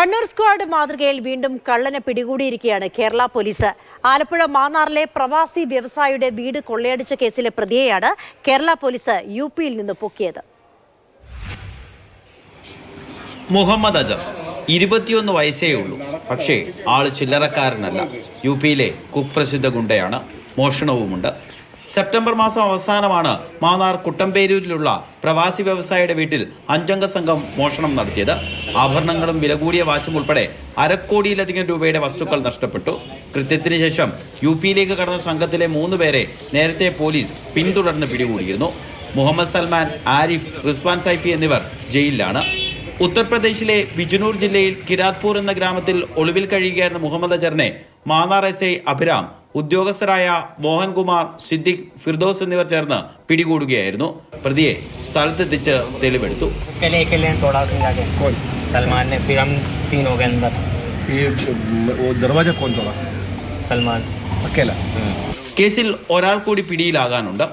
Kannur squad മാതൃകയിൽ വീണ്ടും കള്ളനെ പിടികൂടിയിരിക്കുകയാണ് കേരള പോലീസ്. ആലപ്പുഴ മാന്നാറിലെ പ്രവാസി വ്യവസായിയുടെ വീട് കൊള്ളയടിച്ച കേസിലെ പ്രതിയെയാണ് കേരള പോലീസ് യു പിയിൽ നിന്ന് പൊക്കിയത്. മുഹമ്മദ് അജർ ഇരുപത്തിയൊന്ന് വയസ്സേ ഉള്ളൂ. പക്ഷേ ആൾ ചില്ലറക്കാരനല്ല. യു പിയിലെ കുപ്രസിദ്ധ ഗുണ്ടയാണ്. മോഷണവുമുണ്ട്. സെപ്റ്റംബർ മാസം അവസാനമാണ് മാന്നാർ കുട്ടമ്പേരൂരിലുള്ള പ്രവാസി വ്യവസായിയുടെ വീട്ടിൽ അഞ്ചംഗ സംഘം മോഷണം നടത്തിയത്. ആഭരണങ്ങളും വില കൂടിയ വാച്ചും ഉൾപ്പെടെ അരക്കോടിയിലധികം രൂപയുടെ വസ്തുക്കൾ നഷ്ടപ്പെട്ടു. കൃത്യത്തിന് ശേഷം യു പിയിലേക്ക് കടന്ന സംഘത്തിലെ മൂന്ന് പേരെ നേരത്തെ പോലീസ് പിന്തുടർന്ന് പിടികൂടിയിരുന്നു. മുഹമ്മദ് സൽമാൻ ആരിഫ് റിസ്വാൻ സൈഫി എന്നിവർ ജയിലിലാണ്. ഉത്തർപ്രദേശിലെ ബിജുനൂർ ജില്ലയിൽ കിരാത്പൂർ എന്ന ഗ്രാമത്തിൽ ഒളിവിൽ കഴിയുകയായിരുന്ന മുഹമ്മദ് അജറിനെ മാന്നാർ എസ് ഐ അഭിരാം ഉദ്യോഗസ്ഥരായ മോഹൻകുമാർ സിദ്ദിഖ് ഫിർദോസ് എന്നിവർ ചേർന്ന് പിടികൂടുകയായിരുന്നു. പ്രതിയെ സ്ഥലത്തെത്തിച്ച് തെളിവെടുത്തു. पहले अकेले तोड़ा उसने जाके कौन सलमान ने फिर हम तीन हो गए अंदर ये वो दरवाजा कौन तोड़ा सलमान अकेला കേസിൽ ഒരാൾ കൂടി പിടിയിലാകാനുണ്ട്